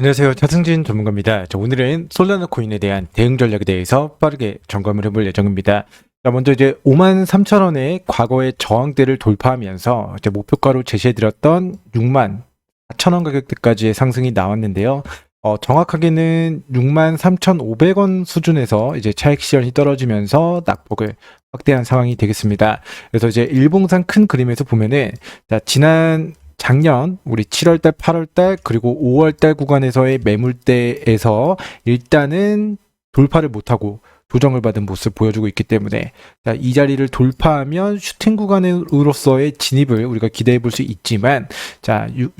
안녕하세요. 차승진 전문가입니다. 자, 오늘은 솔라나 코인에 대한 대응 전략에 대해서 빠르게 점검을 해볼 예정입니다. 자, 먼저 이제 5만 3천 원의 과거의 저항대를 돌파하면서 이제 목표가로 제시해드렸던 6만 4천 원 가격대까지의 상승이 나왔는데요. 어, 정확하게는 6만 3,500원 수준에서 이제 차익 시연이 떨어지면서 낙폭을 확대한 상황이 되겠습니다. 그래서 이제 일봉상 큰 그림에서 보면은 자, 지난 작년 우리 7월달, 8월달 그리고 5월달 구간에서의 매물대에서 일단은 돌파를 못하고 조정을 받은 모습 보여주고 있기 때문에 자, 이 자리를 돌파하면 슈팅 구간으로서의 진입을 우리가 기대해 볼 수 있지만 자 6,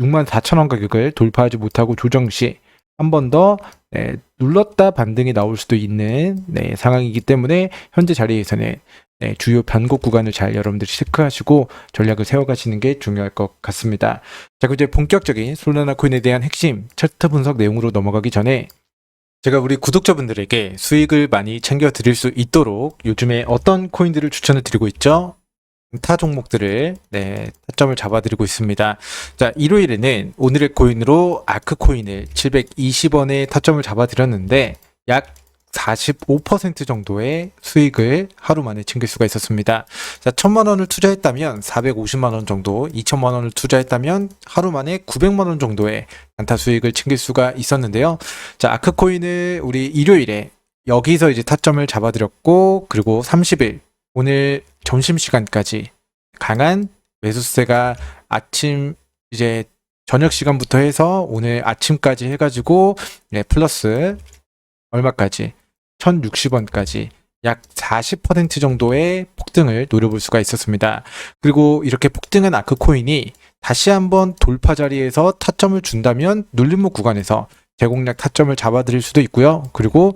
6만 4천 원 가격을 돌파하지 못하고 조정 시 한 번더 네, 눌렀다 반등이 나올 수도 있는 네, 상황이기 때문에 현재 자리에서는 네, 주요 변곡 구간을 잘 여러분들이 체크하시고 전략을 세워가시는 게 중요할 것 같습니다. 자, 그럼 이제 본격적인 솔라나 코인에 대한 핵심 차트 분석 내용으로 넘어가기 전에 제가 우리 구독자분들에게 수익을 많이 챙겨 드릴 수 있도록 요즘에 어떤 코인들을 추천을 드리고 있죠? 타 종목들을 네, 타점을 잡아드리고 있습니다. 자, 일요일에는 오늘의 코인으로 아크 코인을 720원에 타점을 잡아드렸는데 약 45% 정도의 수익을 하루 만에 챙길 수가 있었습니다. 자, 1000만 원을 투자했다면 450만 원 정도, 2000만 원을 투자했다면 하루 만에 900만 원 정도의 단타 수익을 챙길 수가 있었는데요. 자, 아크코인을 우리 일요일에 여기서 이제 타점을 잡아드렸고, 그리고 30일, 오늘 점심시간까지 강한 매수세가 아침 이제 저녁 시간부터 해서 오늘 아침까지 해가지고 네, 플러스 얼마까지 1060원까지 약 40% 정도의 폭등을 노려볼 수가 있었습니다. 그리고 이렇게 폭등한 아크코인이 다시 한번 돌파 자리에서 타점을 준다면 눌림목 구간에서 제공량 타점을 잡아드릴 수도 있고요. 그리고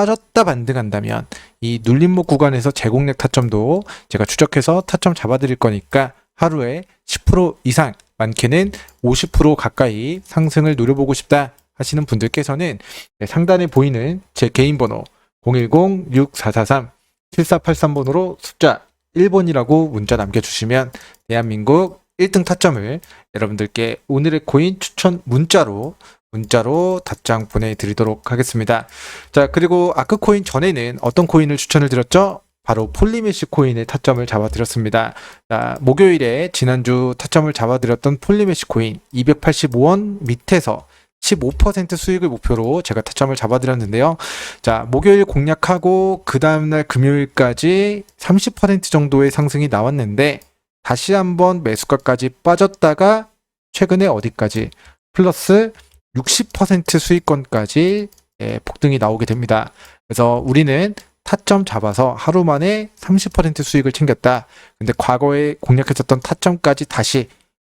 빠졌다 반등한다면 이 눌림목 구간에서 제공력 타점도 제가 추적해서 타점 잡아드릴 거니까 하루에 10% 이상 많게는 50% 가까이 상승을 노려보고 싶다 하시는 분들께서는 네, 상단에 보이는 제 개인 번호 010-6443-7483번으로 숫자 1번이라고 문자 남겨주시면 대한민국 1등 타점을 여러분들께 오늘의 코인 추천 문자로 문자로 답장 보내드리도록 하겠습니다. 자, 그리고 아크코인 전에는 어떤 코인을 추천을 드렸죠? 바로 폴리메시 코인의 타점을 잡아드렸습니다. 자, 목요일에 지난주 타점을 잡아드렸던 폴리메시 코인 285원 밑에서 15% 수익을 목표로 제가 타점을 잡아드렸는데요. 자, 목요일 공략하고 그 다음날 금요일까지 30% 정도의 상승이 나왔는데 다시 한번 매수가까지 빠졌다가 최근에 어디까지 플러스 60% 수익권까지 예, 폭등이 나오게 됩니다. 그래서 우리는 타점 잡아서 하루 만에 30% 수익을 챙겼다. 근데 과거에 공략했었던 타점까지 다시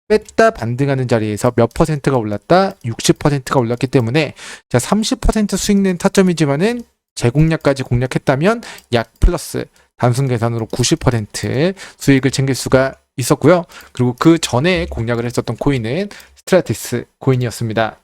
뺐다 반등하는 자리에서 몇 퍼센트가 올랐다? 60%가 올랐기 때문에 자, 30% 수익 낸 타점이지만은 재공략까지 공략했다면 약 플러스 단순 계산으로 90% 수익을 챙길 수가 있었고요. 그리고 그 전에 공략을 했었던 코인은 스트라티스 코인이었습니다.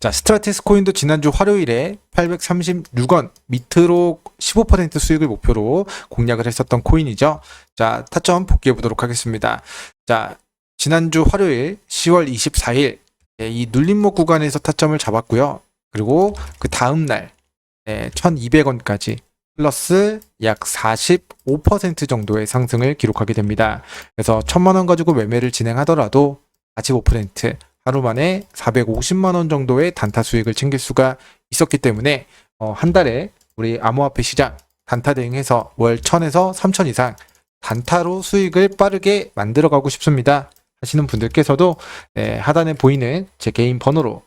자, 스트라티스 코인도 지난주 화요일에 836원 밑으로 15% 수익을 목표로 공략을 했었던 코인이죠. 자, 타점 복귀해 보도록 하겠습니다. 자, 지난주 화요일 10월 24일 예, 이 눌림목 구간에서 타점을 잡았고요. 그리고 그 다음 날 예, 1,200원까지 플러스 약 45% 정도의 상승을 기록하게 됩니다. 그래서 1,000만 원 가지고 매매를 진행하더라도 45% 하루 만에 450만 원 정도의 단타 수익을 챙길 수가 있었기 때문에 어, 한 달에 우리 암호화폐 시장 단타 대응해서 월 1000에서 3000 이상 단타로 수익을 빠르게 만들어 가고 싶습니다. 하시는 분들께서도 네, 하단에 보이는 제 개인 번호로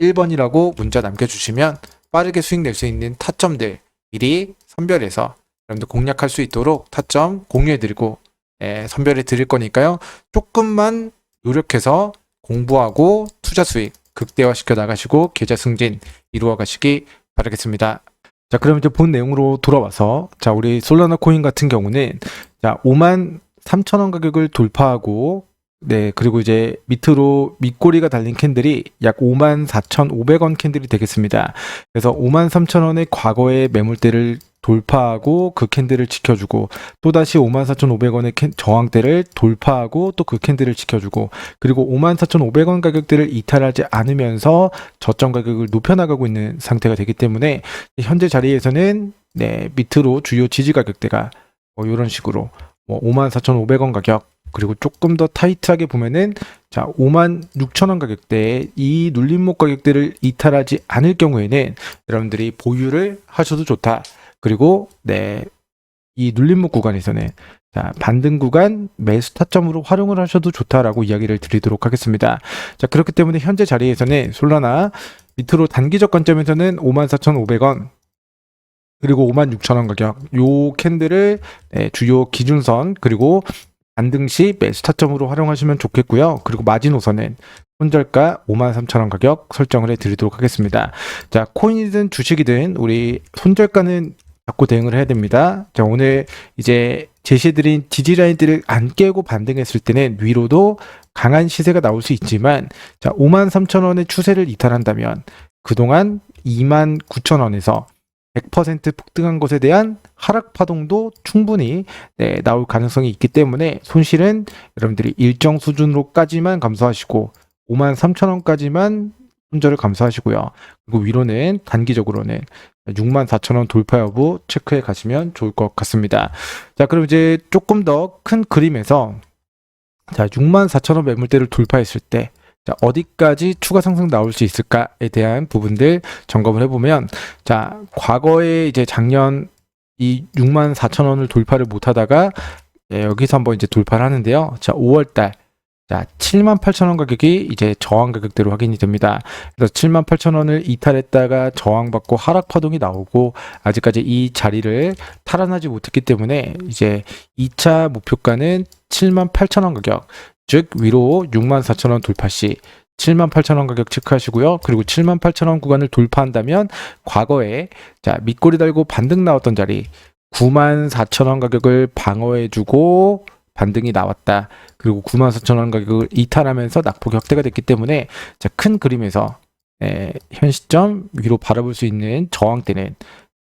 1번이라고 문자 남겨주시면 빠르게 수익 낼 수 있는 타점들 미리 선별해서 여러분들 공략할 수 있도록 타점 공유해드리고 예, 선별해 드릴 거니까요. 조금만 노력해서 공부하고 투자 수익 극대화 시켜 나가시고 계좌 승진 이루어 가시기 바라겠습니다. 자, 그럼 이제 본 내용으로 돌아와서 자, 우리 솔라나 코인 같은 경우는 자, 5만 3천 원 가격을 돌파하고 네, 그리고 이제 밑으로 밑꼬리가 달린 캔들이 약 5만 4,500원 캔들이 되겠습니다. 그래서 5만 3천 원의 과거의 매물대를 돌파하고 그 캔들을 지켜주고 또다시 54,500원의 캔, 저항대를 돌파하고 또 그 캔들을 지켜주고 그리고 54,500원 가격대를 이탈하지 않으면서 저점 가격을 높여나가고 있는 상태가 되기 때문에 현재 자리에서는 네, 밑으로 주요 지지 가격대가 뭐 이런 식으로 뭐 54,500원 가격 그리고 조금 더 타이트하게 보면은 자 56,000원 가격대에 이 눌림목 가격대를 이탈하지 않을 경우에는 여러분들이 보유를 하셔도 좋다. 그리고 네 이 눌림목 구간에서는 자 반등 구간 매수 타점으로 활용을 하셔도 좋다라고 이야기를 드리도록 하겠습니다. 자 그렇기 때문에 현재 자리에서는 솔라나 밑으로 단기적 관점에서는 54,500원 그리고 56,000원 가격 요 캔들을 네, 주요 기준선 그리고 반등 시 매수 타점으로 활용하시면 좋겠고요. 그리고 마지노선은 손절가 53,000원 가격 설정을 해 드리도록 하겠습니다. 자, 코인이든 주식이든 우리 손절가는 잡고 대응을 해야 됩니다. 자, 오늘 이제 제시해드린 지지라인들을 안 깨고 반등했을 때는 위로도 강한 시세가 나올 수 있지만 자, 53,000원의 추세를 이탈한다면 그동안 29,000원에서 100% 폭등한 것에 대한 하락 파동도 충분히 네, 나올 가능성이 있기 때문에 손실은 여러분들이 일정 수준으로까지만 감소하시고 5만 3천 원까지만 손절을 감소하시고요. 그리고 위로는 단기적으로는 6만 4천 원 돌파 여부 체크해 가시면 좋을 것 같습니다. 자, 그럼 이제 조금 더 큰 그림에서 자, 6만 4천 원 매물대를 돌파했을 때 자, 어디까지 추가 상승 나올 수 있을까에 대한 부분들 점검을 해보면 자, 과거에 이제 작년 이 6만 4천 원을 돌파를 못 하다가 예, 여기서 한번 이제 돌파를 하는데요. 자, 5월 달. 자, 7만 8천 원 가격이 이제 저항 가격대로 확인이 됩니다. 그래서 7만 8천 원을 이탈했다가 저항받고 하락 파동이 나오고 아직까지 이 자리를 탈환하지 못했기 때문에 이제 2차 목표가는 7만 8천 원 가격, 즉 위로 6만 4천 원 돌파 시 7만 8천 원 가격 체크하시고요. 그리고 7만 8천 원 구간을 돌파한다면 과거에 자 밑꼬리 달고 반등 나왔던 자리 9만 4천 원 가격을 방어해 주고 반등이 나왔다. 그리고 9만 4천 원 가격을 이탈하면서 낙폭 격대가 됐기 때문에 자, 큰 그림에서 에, 현 시점 위로 바라볼 수 있는 저항대는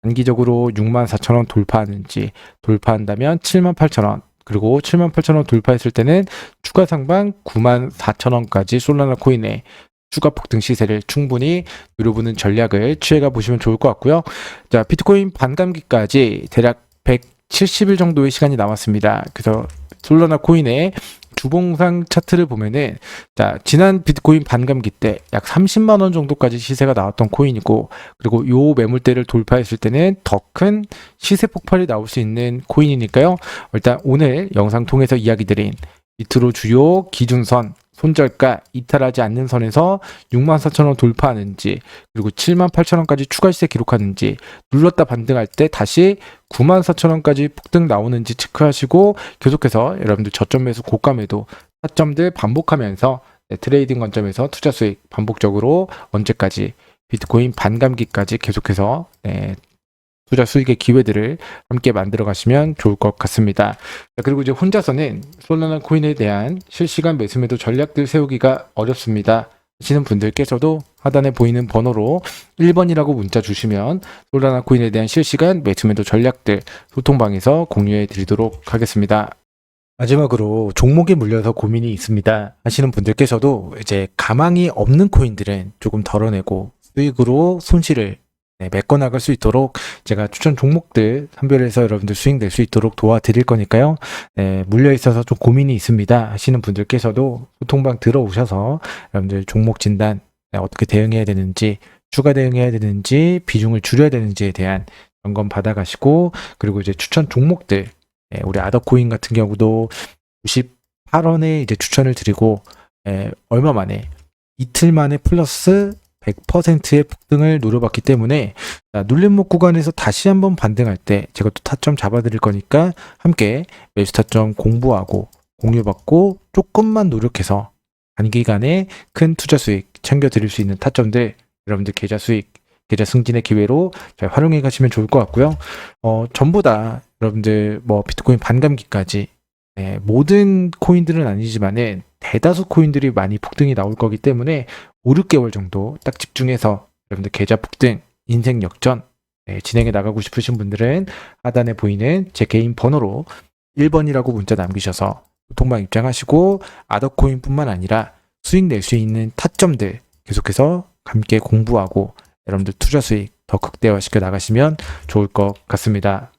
단기적으로 6만 4천 원 돌파하는지 돌파한다면 7만 8천 원 그리고 7만 8천 원 돌파했을 때는 추가 상방 9만 4천 원까지 솔라나 코인의 추가 폭등 시세를 충분히 누려보는 전략을 취해가 보시면 좋을 것 같고요. 자, 비트코인 반감기까지 대략 170일 정도의 시간이 남았습니다. 그래서 솔라나 코인의 주봉상 차트를 보면은 자 지난 비트코인 반감기 때 약 30만 원 정도까지 시세가 나왔던 코인이고 그리고 요 매물대를 돌파했을 때는 더 큰 시세 폭발이 나올 수 있는 코인이니까요. 일단 오늘 영상 통해서 이야기 드린 밑으로 주요 기준선 손절가 이탈하지 않는 선에서 6만 4천 원 돌파하는지 그리고 7만 8천 원까지 추가 시세 기록하는지 눌렀다 반등할 때 다시 9만 4천 원까지 폭등 나오는지 체크하시고 계속해서 여러분들 저점 매수 고가 매도 타점들 반복하면서 네, 트레이딩 관점에서 투자 수익 반복적으로 언제까지 비트코인 반감기까지 계속해서 네, 투자 수익의 기회들을 함께 만들어 가시면 좋을 것 같습니다. 자, 그리고 이제 혼자서는 솔라나 코인에 대한 실시간 매수 매도 전략들 세우기가 어렵습니다. 하시는 분들께서도 하단에 보이는 번호로 1번이라고 문자 주시면 솔라나 코인에 대한 실시간 매수 매도 전략들 소통방에서 공유해 드리도록 하겠습니다. 마지막으로 종목에 물려서 고민이 있습니다 하시는 분들께서도 이제 가망이 없는 코인들은 조금 덜어내고 수익으로 손실을 네, 메꿔나갈 수 있도록 제가 추천 종목들 선별해서 여러분들 수익 낼 수 있도록 도와드릴 거니까요. 네, 물려 있어서 좀 고민이 있습니다 하시는 분들께서도 소통방 들어오셔서 여러분들 종목 진단 네, 어떻게 대응해야 되는지 추가 대응해야 되는지 비중을 줄여야 되는지에 대한 점검 받아가시고 그리고 이제 추천 종목들 네, 우리 아더코인 같은 경우도 98원에 이제 추천을 드리고 예, 얼마 만에 이틀 만에 플러스 100%의 폭등을 노려봤기 때문에 자, 눌림목 구간에서 다시 한번 반등할 때 제가 또 타점 잡아드릴 거니까 함께 매수 타점 공부하고 공유받고 조금만 노력해서 단기간에 큰 투자 수익 챙겨드릴 수 있는 타점들 여러분들 계좌 수익 계좌 승진의 기회로 잘 활용해 가시면 좋을 것 같고요. 어, 전부 다 여러분들 뭐 비트코인 반감기까지 네, 모든 코인들은 아니지만은 대다수 코인들이 많이 폭등이 나올 거기 때문에 5, 6개월 정도 딱 집중해서 여러분들 계좌 폭등, 인생 역전 네, 진행해 나가고 싶으신 분들은 하단에 보이는 제 개인 번호로 1번이라고 문자 남기셔서 통방 입장하시고 아더코인뿐만 아니라 수익 낼 수 있는 타점들 계속해서 함께 공부하고 여러분들 투자 수익 더 극대화시켜 나가시면 좋을 것 같습니다.